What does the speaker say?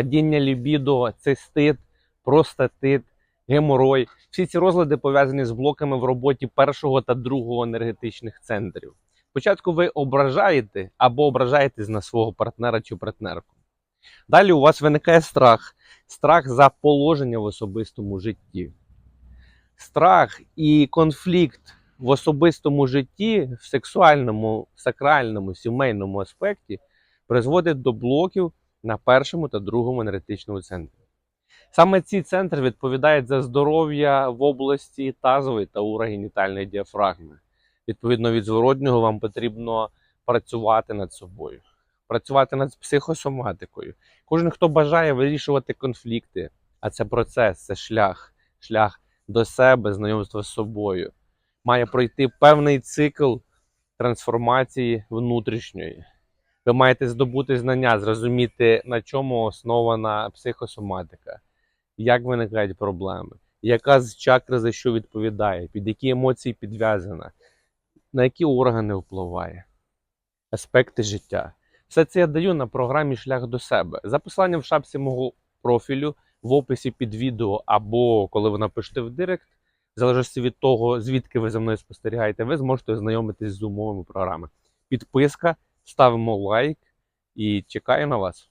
падіння лібідо, цистит, простатит, геморой. Всі ці розлади пов'язані з блоками в роботі першого та другого енергетичних центрів. Спочатку ви ображаєте або ображаєтесь на свого партнера чи партнерку. Далі у вас виникає страх, страх за положення в особистому житті. Страх і конфлікт в особистому житті, в сексуальному, сакральному, сімейному аспекті призводить до блоків на першому та другому енергетичному центрі. Саме ці центри відповідають за здоров'я в області тазової та урогенітальної діафрагми. Відповідно від зворотнього вам потрібно працювати над собою, працювати над психосоматикою. Кожен, хто бажає вирішувати конфлікти, а це процес, це шлях, шлях до себе, знайомства з собою, має пройти певний цикл трансформації внутрішньої. Ви маєте здобути знання, зрозуміти, на чому основана психосоматика, як виникають проблеми, яка з чакри за що відповідає, під які емоції підв'язана, на які органи впливає, аспекти життя. Все це я даю на програмі Шлях до себе. За посиланням в шапці мого профілю в описі під відео, або коли ви напишете в директ, в залежності від того, звідки ви за мною спостерігаєте, ви зможете ознайомитись з умовами програми. Підписка, ставимо лайк і чекаю на вас.